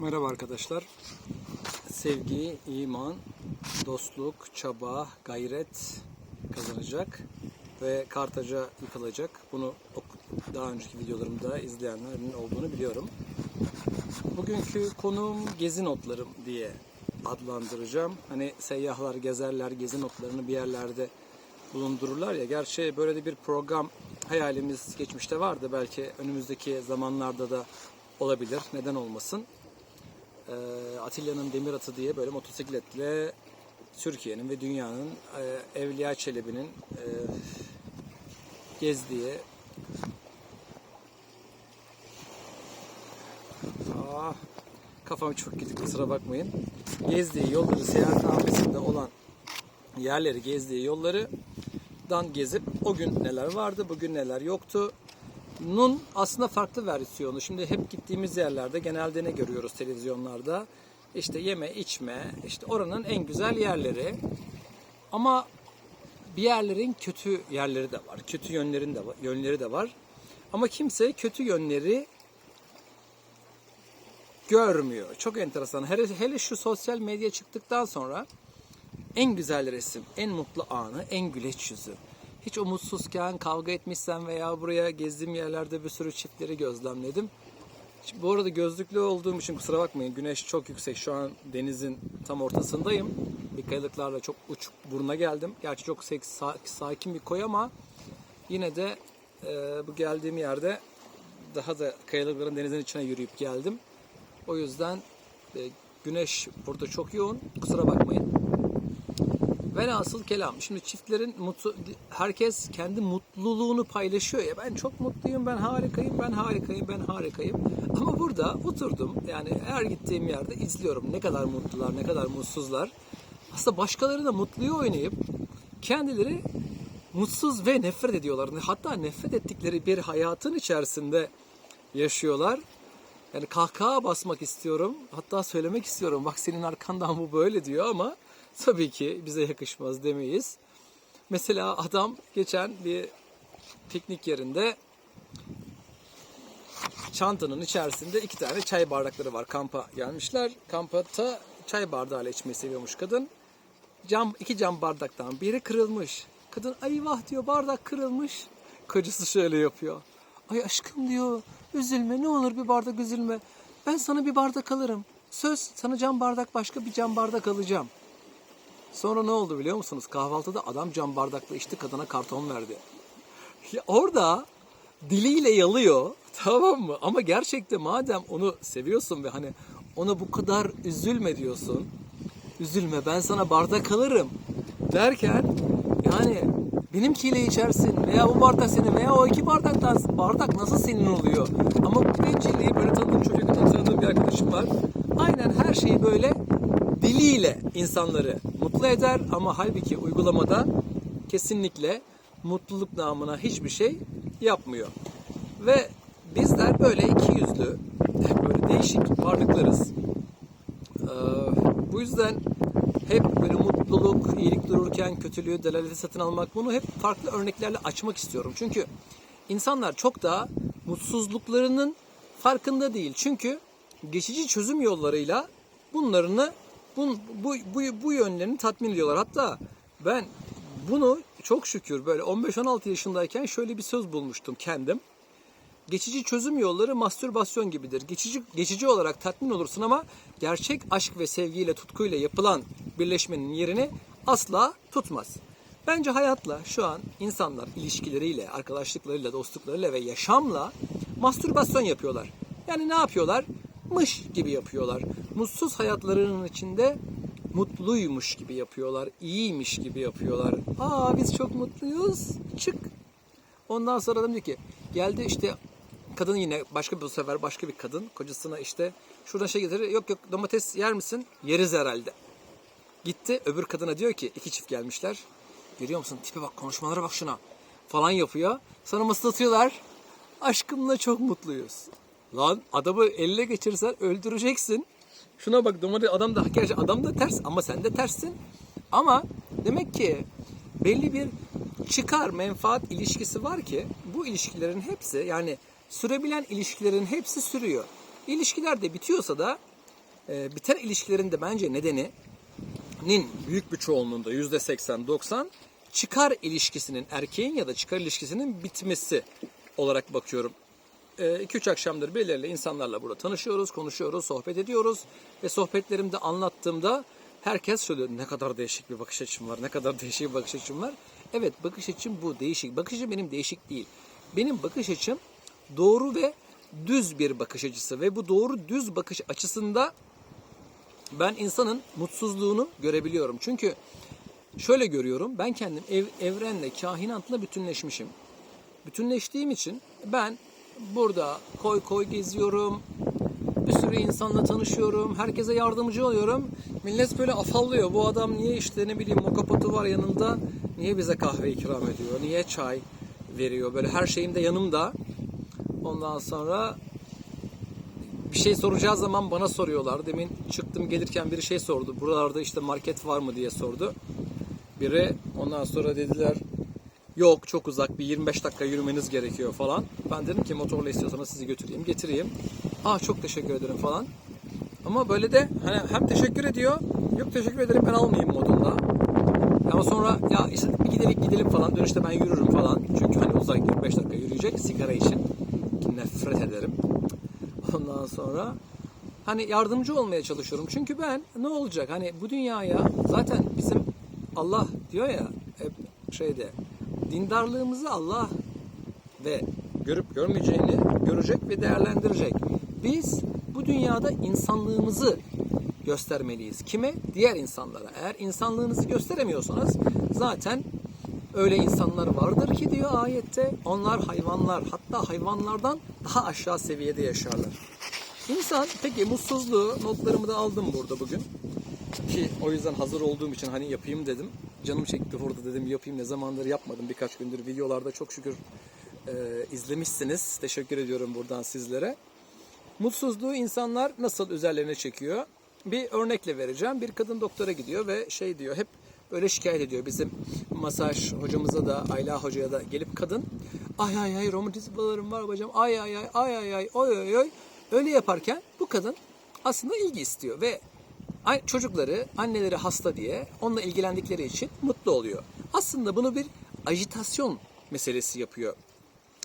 Merhaba arkadaşlar. Sevgi, iman, dostluk, çaba, gayret kazanacak ve Kartaca yıkılacak. Bunu daha önceki videolarımda izleyenlerin olduğunu biliyorum. Bugünkü konum gezi notlarım diye adlandıracağım. Hani seyyahlar gezerler, gezi notlarını bir yerlerde bulundururlar ya. Gerçi böyle de bir program hayalimiz geçmişte vardı. Belki önümüzdeki zamanlarda da olabilir. Neden olmasın? Ee, Atilla'nın Demir Atı diye böyle motosikletle Türkiye'nin ve dünyanın e, Evliya Çelebi'nin e, gezdiği Ah, kafam çok gitti kusura bakmayın. Gezdiği yolları seyahat nafesinde olan yerleri gezdiği yolları dan gezip o gün neler vardı, bugün neler yoktu. Nun aslında farklı versiyonu. Şimdi hep gittiğimiz yerlerde genelde ne görüyoruz televizyonlarda? İşte yeme, içme, işte oranın en güzel yerleri. Ama bir yerlerin kötü yerleri de var. Kötü yönlerin de yönleri de var. Ama kimse kötü yönleri görmüyor. Çok enteresan. Hele, hele şu sosyal medya çıktıktan sonra en güzel resim, en mutlu anı, en güleç yüzü. Hiç umutsuzken, kavga etmişsem veya buraya gezdiğim yerlerde bir sürü çiftleri gözlemledim. Şimdi bu arada gözlüklü olduğum için kusura bakmayın. Güneş çok yüksek. Şu an denizin tam ortasındayım. Bir kayalıklarla çok uç buruna geldim. Gerçi çok sakin bir koy ama yine de e, bu geldiğim yerde daha da kayalıkların denizin içine yürüyüp geldim. O yüzden e, güneş burada çok yoğun. Kusura bakmayın. Velhasıl kelam. Şimdi çiftlerin mutlu, herkes kendi mutluluğunu paylaşıyor ya. Ben çok mutluyum, ben harikayım, ben harikayım, ben harikayım. Ama burada oturdum. Yani her gittiğim yerde izliyorum. Ne kadar mutlular, ne kadar mutsuzlar. Aslında başkaları da mutluyu oynayıp kendileri mutsuz ve nefret ediyorlar. Hatta nefret ettikleri bir hayatın içerisinde yaşıyorlar. Yani kahkaha basmak istiyorum. Hatta söylemek istiyorum. Bak senin arkandan bu böyle diyor ama tabii ki bize yakışmaz demeyiz. Mesela adam geçen bir piknik yerinde çantanın içerisinde iki tane çay bardakları var. Kampa gelmişler. Kampta çay bardağıyla içmeyi seviyormuş kadın. Cam, iki cam bardaktan biri kırılmış. Kadın ay vah diyor bardak kırılmış. Kocası şöyle yapıyor. Ay aşkım diyor üzülme ne olur bir bardak üzülme. Ben sana bir bardak alırım. Söz sana cam bardak başka bir cam bardak alacağım. Sonra ne oldu biliyor musunuz? Kahvaltıda adam cam bardakla içti kadına karton verdi. Ya orada diliyle yalıyor tamam mı? Ama gerçekten madem onu seviyorsun ve hani ona bu kadar üzülme diyorsun. Üzülme ben sana bardak alırım derken yani benimkiyle içersin veya bu bardak senin veya o iki bardaktan bardak nasıl senin oluyor? Ama bu bencilliği böyle tanıdığım çocuk tanıdığım bir arkadaşım var. Aynen her şeyi böyle diliyle insanları mutlu eder ama halbuki uygulamada kesinlikle mutluluk namına hiçbir şey yapmıyor. Ve bizler böyle iki yüzlü, böyle değişik varlıklarız. Ee, bu yüzden hep böyle mutluluk, iyilik dururken kötülüğü, delaleti satın almak bunu hep farklı örneklerle açmak istiyorum. Çünkü insanlar çok daha mutsuzluklarının farkında değil. Çünkü geçici çözüm yollarıyla bunlarını bu, bu, bu, bu yönlerini tatmin ediyorlar. Hatta ben bunu çok şükür böyle 15-16 yaşındayken şöyle bir söz bulmuştum kendim. Geçici çözüm yolları mastürbasyon gibidir. Geçici geçici olarak tatmin olursun ama gerçek aşk ve sevgiyle, tutkuyla yapılan birleşmenin yerini asla tutmaz. Bence hayatla şu an insanlar ilişkileriyle, arkadaşlıklarıyla, dostluklarıyla ve yaşamla mastürbasyon yapıyorlar. Yani ne yapıyorlar? Mış gibi yapıyorlar. Mutsuz hayatlarının içinde mutluymuş gibi yapıyorlar. iyiymiş gibi yapıyorlar. Aa biz çok mutluyuz. Çık. Ondan sonra adam diyor ki geldi işte kadın yine başka bir sefer başka bir kadın kocasına işte şuradan şey getirir. Yok yok domates yer misin? Yeriz herhalde. Gitti öbür kadına diyor ki iki çift gelmişler. Görüyor musun? Tipe bak konuşmalara bak şuna. Falan yapıyor. Sonra mıslatıyorlar. Aşkımla çok mutluyuz. Lan adamı elle geçirsen öldüreceksin. Şuna bak domates adam da gerçi adam da ters ama sen de terssin. Ama demek ki belli bir çıkar menfaat ilişkisi var ki bu ilişkilerin hepsi yani sürebilen ilişkilerin hepsi sürüyor. İlişkiler de bitiyorsa da e, biten ilişkilerin de bence nedeni nin büyük bir çoğunluğunda yüzde 80-90 çıkar ilişkisinin erkeğin ya da çıkar ilişkisinin bitmesi olarak bakıyorum. 2-3 akşamdır belirli insanlarla burada tanışıyoruz, konuşuyoruz, sohbet ediyoruz ve sohbetlerimde anlattığımda herkes söylüyor ne kadar değişik bir bakış açım var, ne kadar değişik bir bakış açım var. Evet bakış açım bu değişik. Bakış açım benim değişik değil. Benim bakış açım doğru ve düz bir bakış açısı ve bu doğru düz bakış açısında ben insanın mutsuzluğunu görebiliyorum. Çünkü şöyle görüyorum. Ben kendim ev, evrenle, kainatla bütünleşmişim. Bütünleştiğim için ben burada koy koy geziyorum. Bir sürü insanla tanışıyorum. Herkese yardımcı oluyorum. Millet böyle afallıyor. Bu adam niye işte ne bileyim mokapotu var yanında. Niye bize kahve ikram ediyor? Niye çay veriyor? Böyle her şeyim de yanımda. Ondan sonra bir şey soracağı zaman bana soruyorlar. Demin çıktım gelirken biri şey sordu. Buralarda işte market var mı diye sordu. Biri ondan sonra dediler yok çok uzak bir 25 dakika yürümeniz gerekiyor falan. Ben dedim ki motorla istiyorsanız sizi götüreyim getireyim. Aa çok teşekkür ederim falan. Ama böyle de hani hem teşekkür ediyor yok teşekkür ederim ben almayayım modunda. Ama sonra ya işte bir gidelim gidelim falan dönüşte ben yürürüm falan. Çünkü hani uzak 25 dakika yürüyecek sigara için. Ki nefret ederim. Ondan sonra hani yardımcı olmaya çalışıyorum. Çünkü ben ne olacak? Hani bu dünyaya zaten bizim Allah diyor ya hep şeyde dindarlığımızı Allah ve görüp görmeyeceğini görecek ve değerlendirecek. Biz bu dünyada insanlığımızı göstermeliyiz. Kime? Diğer insanlara. Eğer insanlığınızı gösteremiyorsanız zaten öyle insanlar vardır ki diyor ayette onlar hayvanlar hatta hayvanlardan daha aşağı seviyede yaşarlar. İnsan peki mutsuzluğu notlarımı da aldım burada bugün. Ki o yüzden hazır olduğum için hani yapayım dedim. Canım çekti burada dedim yapayım ne zamandır yapmadım birkaç gündür videolarda çok şükür e, izlemişsiniz. Teşekkür ediyorum buradan sizlere. Mutsuzluğu insanlar nasıl üzerlerine çekiyor? Bir örnekle vereceğim. Bir kadın doktora gidiyor ve şey diyor hep böyle şikayet ediyor. Bizim masaj hocamıza da Ayla hocaya da gelip kadın ay ay ay romatizmalarım var bacım ay ay ay ay ay ay oy oy oy öyle yaparken bu kadın aslında ilgi istiyor ve çocukları anneleri hasta diye onunla ilgilendikleri için mutlu oluyor. Aslında bunu bir ajitasyon meselesi yapıyor.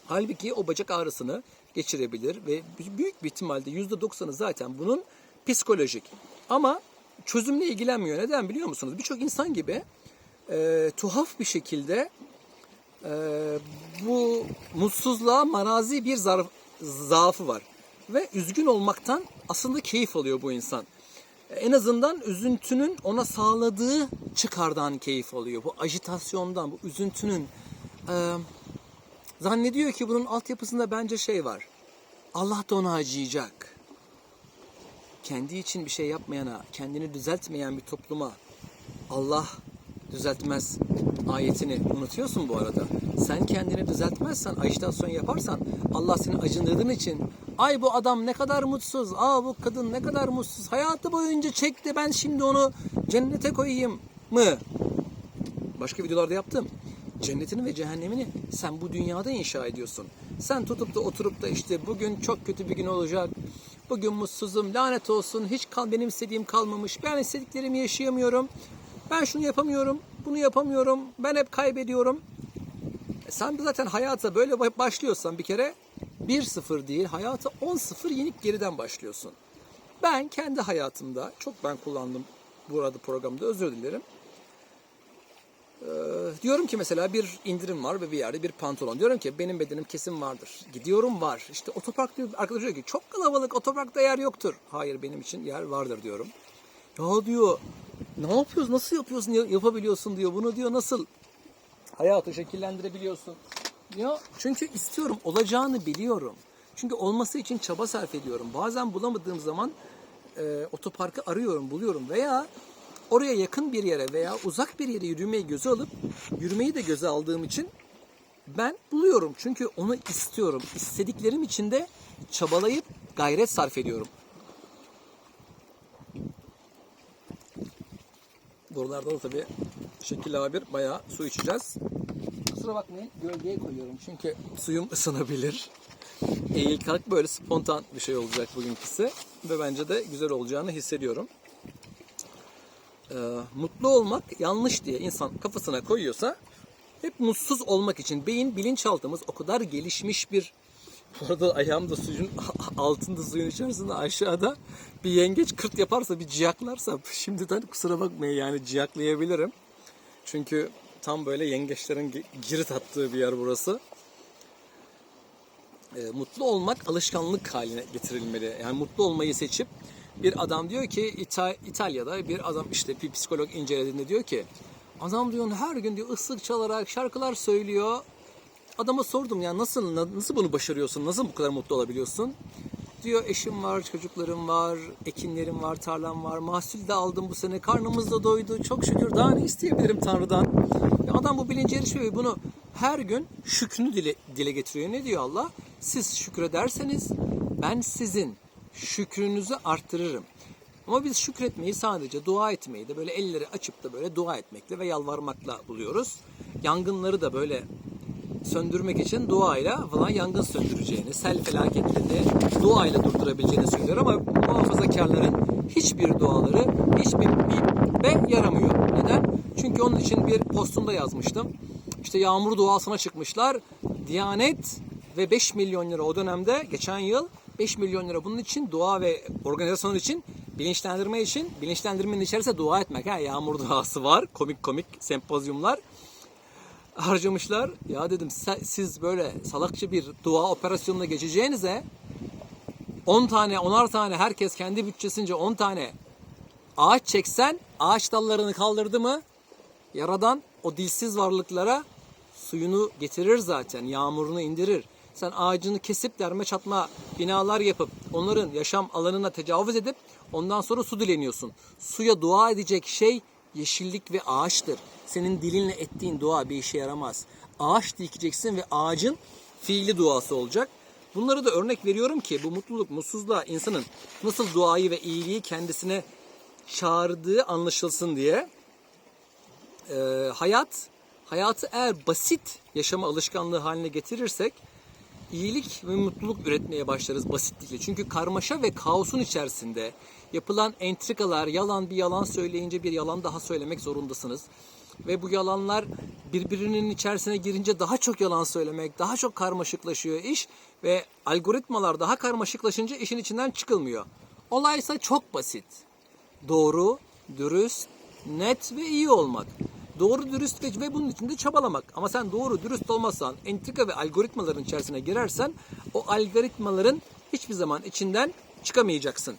Halbuki o bacak ağrısını geçirebilir ve büyük bir ihtimalle %90'ı zaten bunun psikolojik. Ama çözümle ilgilenmiyor. Neden biliyor musunuz? Birçok insan gibi e, tuhaf bir şekilde e, bu mutsuzluğa marazi bir zarf, zaafı var. Ve üzgün olmaktan aslında keyif alıyor bu insan. En azından üzüntünün ona sağladığı çıkardan keyif alıyor. Bu ajitasyondan, bu üzüntünün. E, zannediyor ki bunun altyapısında bence şey var. Allah da ona acıyacak. Kendi için bir şey yapmayana, kendini düzeltmeyen bir topluma Allah düzeltmez ayetini unutuyorsun bu arada. Sen kendini düzeltmezsen, ajitasyon yaparsan Allah seni acındırdığın için ay bu adam ne kadar mutsuz, aa bu kadın ne kadar mutsuz, hayatı boyunca çekti ben şimdi onu cennete koyayım mı? Başka videolarda yaptım. Cennetini ve cehennemini sen bu dünyada inşa ediyorsun. Sen tutup da oturup da işte bugün çok kötü bir gün olacak. Bugün mutsuzum, lanet olsun, hiç kal benim istediğim kalmamış. Ben istediklerimi yaşayamıyorum. Ben şunu yapamıyorum, bunu yapamıyorum. Ben hep kaybediyorum. E sen zaten hayata böyle başlıyorsan bir kere 1-0 değil, hayata 10-0 yenik geriden başlıyorsun. Ben kendi hayatımda, çok ben kullandım bu arada programda özür dilerim. Ee, diyorum ki mesela bir indirim var ve bir yerde bir pantolon. Diyorum ki benim bedenim kesin vardır. Gidiyorum var. İşte otopark diyor arkadaş diyor ki çok kalabalık otoparkta yer yoktur. Hayır benim için yer vardır diyorum. Ya diyor ne yapıyorsun nasıl yapıyorsun yapabiliyorsun diyor. Bunu diyor nasıl hayatı şekillendirebiliyorsun. Ya çünkü istiyorum olacağını biliyorum. Çünkü olması için çaba sarf ediyorum. Bazen bulamadığım zaman e, otoparkı arıyorum, buluyorum veya oraya yakın bir yere veya uzak bir yere yürümeyi göze alıp yürümeyi de göze aldığım için ben buluyorum. Çünkü onu istiyorum. İstediklerim için de çabalayıp gayret sarf ediyorum. Buralarda da tabii şekil A1 bayağı su içeceğiz. Kusura bakmayın gölgeye koyuyorum çünkü suyum ısınabilir. eğil kalk böyle spontan bir şey olacak bugünküsü. Ve bence de güzel olacağını hissediyorum. Ee, mutlu olmak yanlış diye insan kafasına koyuyorsa hep mutsuz olmak için beyin bilinçaltımız o kadar gelişmiş bir bu arada ayağım da suyun altında suyun içerisinde aşağıda bir yengeç kırt yaparsa bir ciyaklarsa şimdiden kusura bakmayın yani ciyaklayabilirim. Çünkü tam böyle yengeçlerin gi- girit attığı bir yer burası. Ee, mutlu olmak alışkanlık haline getirilmeli. Yani mutlu olmayı seçip bir adam diyor ki İta- İtalya'da bir adam işte bir psikolog incelediğinde diyor ki adam diyor her gün diyor ıslık çalarak şarkılar söylüyor. Adama sordum ya nasıl nasıl bunu başarıyorsun? Nasıl bu kadar mutlu olabiliyorsun? Diyor eşim var, çocuklarım var, ekinlerim var, tarlam var. Mahsul de aldım bu sene. Karnımız da doydu. Çok şükür daha ne isteyebilirim Tanrı'dan? Ya adam bu bilince erişiyor ve bunu her gün şükrünü dile, dile getiriyor. Ne diyor Allah? Siz şükrederseniz ben sizin şükrünüzü arttırırım. Ama biz şükretmeyi sadece dua etmeyi de böyle elleri açıp da böyle dua etmekle ve yalvarmakla buluyoruz. Yangınları da böyle söndürmek için duayla falan yangın söndüreceğini, sel felaketlerini duayla durdurabileceğini söylüyor ama muhafazakarların hiçbir duaları hiçbir bir yaramıyor. Neden? Çünkü onun için bir postunda yazmıştım. İşte yağmur duasına çıkmışlar. Diyanet ve 5 milyon lira o dönemde geçen yıl 5 milyon lira bunun için dua ve organizasyon için bilinçlendirme için bilinçlendirmenin içerisinde dua etmek. Ha, yağmur duası var. Komik komik sempozyumlar harcamışlar. Ya dedim "se- siz böyle salakça bir dua operasyonuna geçeceğinize 10 tane 10'ar tane herkes kendi bütçesince 10 tane ağaç çeksen ağaç dallarını kaldırdı mı yaradan o dilsiz varlıklara suyunu getirir zaten yağmurunu indirir. Sen ağacını kesip derme çatma binalar yapıp onların yaşam alanına tecavüz edip ondan sonra su dileniyorsun. Suya dua edecek şey yeşillik ve ağaçtır. Senin dilinle ettiğin dua bir işe yaramaz. Ağaç dikeceksin ve ağacın fiili duası olacak. Bunları da örnek veriyorum ki bu mutluluk, mutsuzluğa insanın nasıl duayı ve iyiliği kendisine çağırdığı anlaşılsın diye. Ee, hayat, hayatı eğer basit yaşama alışkanlığı haline getirirsek iyilik ve mutluluk üretmeye başlarız basitlikle. Çünkü karmaşa ve kaosun içerisinde yapılan entrikalar, yalan bir yalan söyleyince bir yalan daha söylemek zorundasınız. Ve bu yalanlar birbirinin içerisine girince daha çok yalan söylemek, daha çok karmaşıklaşıyor iş ve algoritmalar daha karmaşıklaşınca işin içinden çıkılmıyor. Olay ise çok basit. Doğru, dürüst, net ve iyi olmak. Doğru, dürüst ve, ve bunun için de çabalamak. Ama sen doğru, dürüst olmazsan, entrika ve algoritmaların içerisine girersen o algoritmaların hiçbir zaman içinden çıkamayacaksın.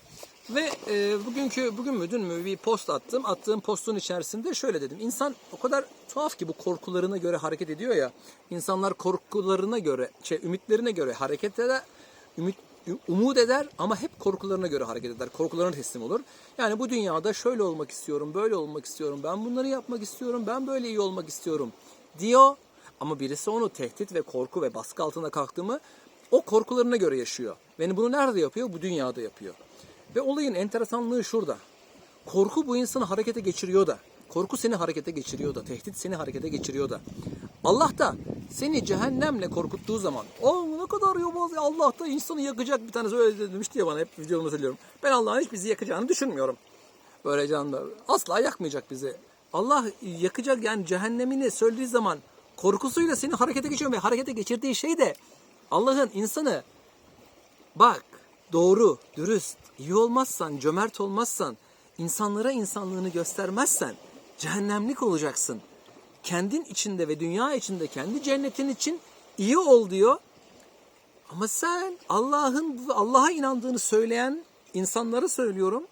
Ve e, bugünkü, bugün mü dün mü bir post attım. Attığım postun içerisinde şöyle dedim. İnsan o kadar tuhaf ki bu korkularına göre hareket ediyor ya. İnsanlar korkularına göre, şey, ümitlerine göre hareket eder. Ümit, umut eder ama hep korkularına göre hareket eder. Korkularına teslim olur. Yani bu dünyada şöyle olmak istiyorum, böyle olmak istiyorum, ben bunları yapmak istiyorum, ben böyle iyi olmak istiyorum diyor. Ama birisi onu tehdit ve korku ve baskı altında kalktı mı o korkularına göre yaşıyor. Ve bunu nerede yapıyor? Bu dünyada yapıyor. Ve olayın enteresanlığı şurada. Korku bu insanı harekete geçiriyor da. Korku seni harekete geçiriyor da. Tehdit seni harekete geçiriyor da. Allah da seni cehennemle korkuttuğu zaman o ne kadar yobaz ya Allah da insanı yakacak bir tanesi öyle demişti ya bana hep videomda söylüyorum. Ben Allah'ın hiç bizi yakacağını düşünmüyorum. Böyle canlı asla yakmayacak bizi. Allah yakacak yani cehennemini söylediği zaman korkusuyla seni harekete geçiriyor ve harekete geçirdiği şey de Allah'ın insanı Bak, doğru, dürüst, iyi olmazsan, cömert olmazsan, insanlara insanlığını göstermezsen cehennemlik olacaksın. Kendin içinde ve dünya içinde kendi cennetin için iyi ol diyor. Ama sen Allah'ın Allah'a inandığını söyleyen insanlara söylüyorum.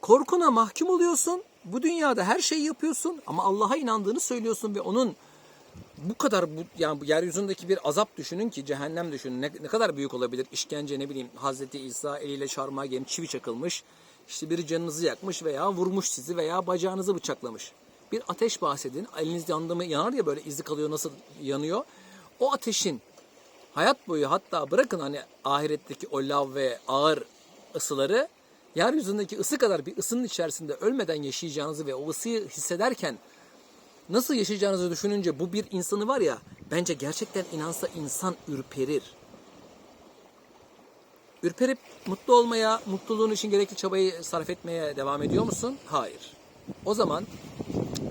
Korkuna mahkum oluyorsun. Bu dünyada her şeyi yapıyorsun ama Allah'a inandığını söylüyorsun ve onun bu kadar bu yani yeryüzündeki bir azap düşünün ki cehennem düşünün. Ne, ne kadar büyük olabilir? İşkence ne bileyim Hazreti İsa eliyle çarmıha gelip çivi çakılmış. İşte biri canınızı yakmış veya vurmuş sizi veya bacağınızı bıçaklamış. Bir ateş bahsedin. Eliniz yandı mı? Yanar ya böyle izi kalıyor nasıl yanıyor? O ateşin hayat boyu hatta bırakın hani ahiretteki o lav ve ağır ısıları yeryüzündeki ısı kadar bir ısının içerisinde ölmeden yaşayacağınızı ve o ısıyı hissederken nasıl yaşayacağınızı düşününce bu bir insanı var ya bence gerçekten inansa insan ürperir. Ürperip mutlu olmaya, mutluluğun için gerekli çabayı sarf etmeye devam ediyor musun? Hayır. O zaman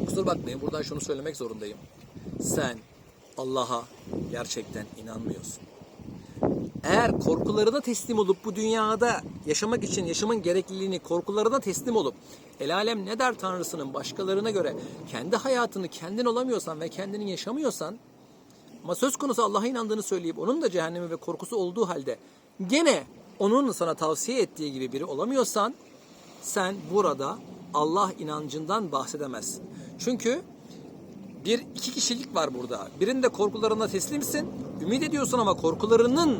kusura bakmayın buradan şunu söylemek zorundayım. Sen Allah'a gerçekten inanmıyorsun. Eğer korkularına teslim olup bu dünyada yaşamak için yaşamın gerekliliğini korkularına teslim olup el alem ne der tanrısının başkalarına göre kendi hayatını kendin olamıyorsan ve kendini yaşamıyorsan ama söz konusu Allah'a inandığını söyleyip onun da cehennemi ve korkusu olduğu halde gene onun sana tavsiye ettiği gibi biri olamıyorsan sen burada Allah inancından bahsedemezsin. Çünkü bir iki kişilik var burada. Birinde korkularına teslimsin. Ümit ediyorsun ama korkularının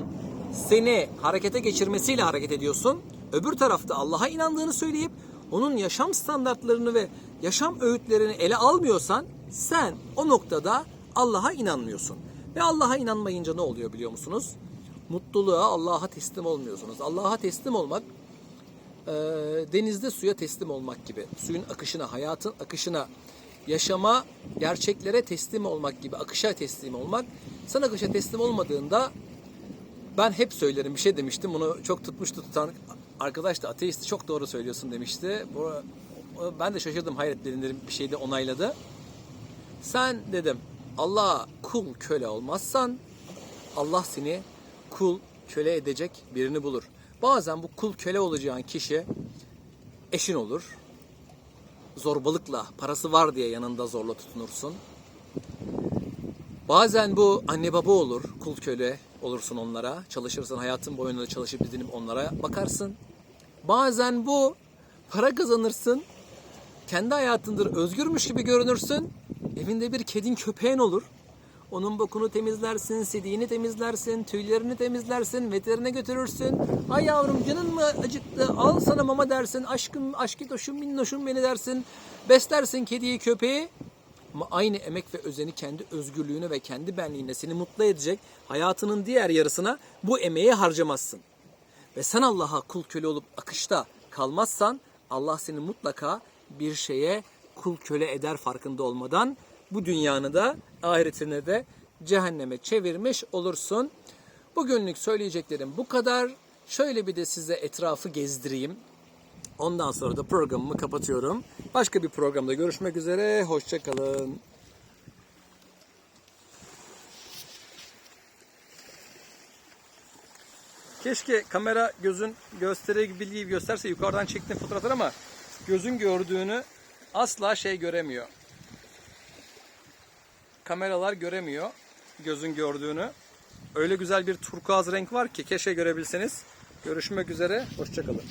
seni harekete geçirmesiyle hareket ediyorsun. Öbür tarafta Allah'a inandığını söyleyip onun yaşam standartlarını ve yaşam öğütlerini ele almıyorsan sen o noktada Allah'a inanmıyorsun. Ve Allah'a inanmayınca ne oluyor biliyor musunuz? Mutluluğa Allah'a teslim olmuyorsunuz. Allah'a teslim olmak e, denizde suya teslim olmak gibi. Suyun akışına, hayatın akışına, yaşama, gerçeklere teslim olmak gibi. Akışa teslim olmak. Sen akışa teslim olmadığında ben hep söylerim bir şey demiştim. Bunu çok tutmuştu tutan arkadaş da ateisti çok doğru söylüyorsun demişti. Ben de şaşırdım hayretlerini bir şeyde onayladı. Sen dedim Allah'a kul köle olmazsan Allah seni kul köle edecek birini bulur. Bazen bu kul köle olacağın kişi eşin olur. Zorbalıkla parası var diye yanında zorla tutunursun. Bazen bu anne baba olur, kul köle olursun onlara. Çalışırsın hayatın boyunca çalışıp didinip onlara bakarsın. Bazen bu para kazanırsın. Kendi hayatındır özgürmüş gibi görünürsün. Evinde bir kedin köpeğin olur. Onun bokunu temizlersin, sidiğini temizlersin, tüylerini temizlersin, veterine götürürsün. Ay yavrum canın mı acıktı, al sana mama dersin, aşkım, aşkitoşum, minnoşum beni dersin. Beslersin kediyi, köpeği. Ama aynı emek ve özeni kendi özgürlüğüne ve kendi benliğine seni mutlu edecek hayatının diğer yarısına bu emeği harcamazsın. Ve sen Allah'a kul köle olup akışta kalmazsan Allah seni mutlaka bir şeye kul köle eder farkında olmadan bu dünyanı da ahiretini de cehenneme çevirmiş olursun. Bugünlük söyleyeceklerim bu kadar. Şöyle bir de size etrafı gezdireyim. Ondan sonra da programımı kapatıyorum. Başka bir programda görüşmek üzere. Hoşçakalın. Keşke kamera gözün gösterebildiği gösterse yukarıdan çektiğin fotoğraflar ama gözün gördüğünü asla şey göremiyor. Kameralar göremiyor gözün gördüğünü. Öyle güzel bir turkuaz renk var ki keşke görebilseniz. Görüşmek üzere, hoşçakalın.